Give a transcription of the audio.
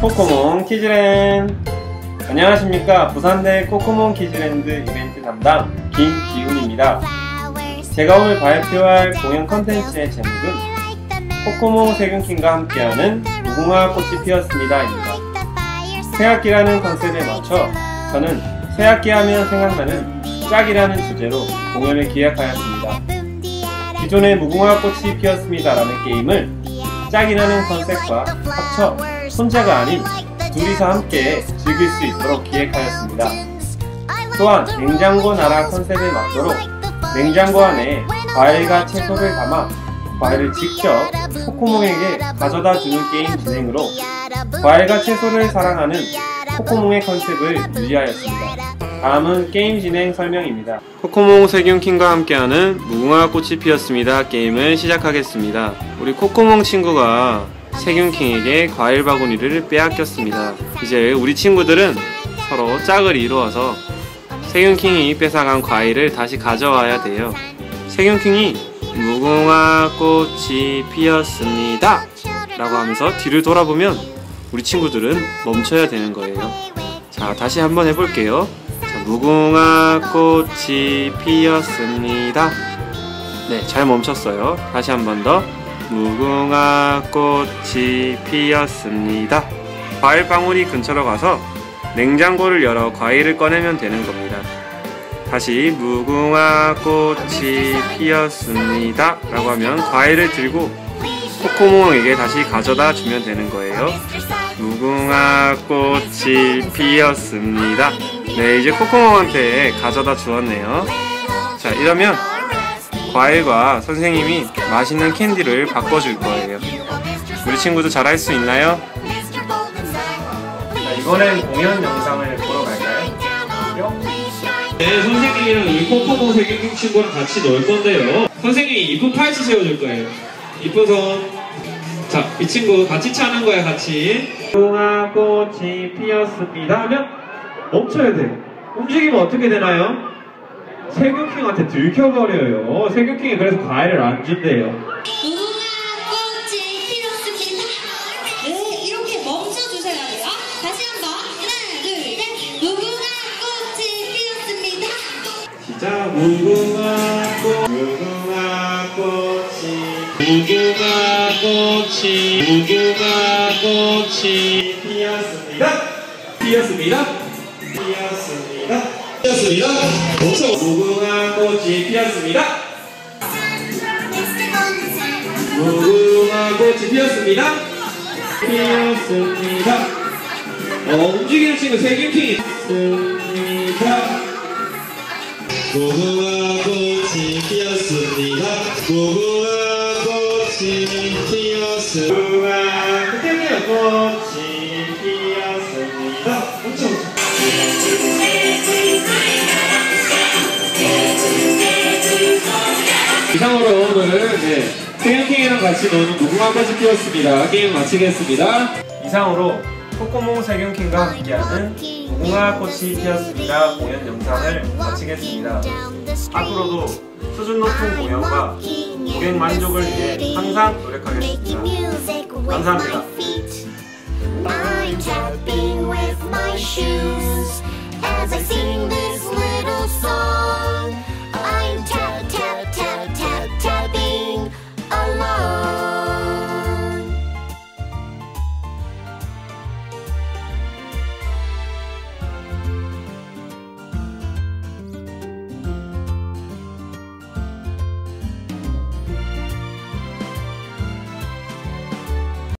코코몽 키즈랜드. 안녕하십니까. 부산대 코코몽 키즈랜드 이벤트 담당 김기훈입니다. 제가 오늘 발표할 공연 컨텐츠의 제목은 코코몽 세균킹과 함께하는 무궁화 꽃이 피었습니다입니다. 새학기라는 컨셉에 맞춰 저는 새학기 하면 생각나는 짝이라는 주제로 공연을 기획하였습니다 기존의 무궁화 꽃이 피었습니다라는 게임을 짝이라는 컨셉과 합쳐 혼자가 아닌 둘이서 함께 즐길 수 있도록 기획하였습니다. 또한 냉장고 나라 컨셉에 맞도록 냉장고 안에 과일과 채소를 담아 과일을 직접 코코몽에게 가져다 주는 게임 진행으로 과일과 채소를 사랑하는 코코몽의 컨셉을 유지하였습니다. 다음은 게임 진행 설명입니다. 코코몽 세균킹과 함께하는 무궁화 꽃이 피었습니다 게임을 시작하겠습니다. 우리 코코몽 친구가 세균킹에게 과일 바구니를 빼앗겼습니다. 이제 우리 친구들은 서로 짝을 이루어서 세균킹이 뺏어간 과일을 다시 가져와야 돼요. 세균킹이 무궁화 꽃이 피었습니다. 라고 하면서 뒤를 돌아보면 우리 친구들은 멈춰야 되는 거예요. 자, 다시 한번 해볼게요. 자, 무궁화 꽃이 피었습니다. 네, 잘 멈췄어요. 다시 한 번 더. 무궁화 꽃이 피었습니다. 과일 방울이 근처로 가서 냉장고를 열어 과일을 꺼내면 되는 겁니다. 다시 무궁화 꽃이 피었습니다. 라고 하면 과일을 들고 코코몽에게 다시 가져다 주면 되는 거예요. 무궁화 꽃이 피었습니다. 네, 이제 코코몽한테 가져다 주었네요. 자, 이러면 과일과 선생님이 맛있는 캔디를 바꿔줄 거예요. 우리 친구도 잘 할 수 있나요? 자, 이번엔 공연 영상을 보러 갈까요? 네, 선생님이랑 이 코코몽 세균 친구랑 같이 놀 건데요. 선생님이 이쁜 팔찌 세워줄 거예요. 이쁜 손. 자, 이 친구 같이 차는 거야, 같이. 무궁화 꽃이 피었습니다 하면 멈춰야 돼. 움직이면 어떻게 되나요? 세균킹한테 들켜버려요. 세균킹이 그래서 과일을 안 준대요. 무궁화 꽃이 피었습니다 네 이렇게 멈춰주셔야 돼요 다시 한번 하나 둘셋 무궁화 꽃이 피었습니다 시작. 무궁화 꽃, 무궁화 꽃이, 무궁화 꽃이, 무궁화 꽃이 피었습니다. 피었습니다. 피었습니다. 피었습니다. 멈춰. 무궁화 꽃이 피었습니다. 무궁화 꽃이 피었습니다. 피었습니다. 어, 움직이는 친구 세균킹이. 피었습니다. 무궁화 꽃이 피었습니다. 무궁화 꽃이 피었습니다. 무궁화 꽃이 이상으로 오늘 네, 세균킹이랑 같이 노는 무궁화 꽃이 피었습니다. 게임 마치겠습니다. 이상으로 코코몽 세균킹과 함께하는 무궁화 꽃이 피었습니다 공연 영상을 마치겠습니다. 앞으로도 수준 높은 공연과 고객 만족을 위해 항상 노력하겠습니다. 감사합니다. I'm tapping with my shoes as I sing this little song.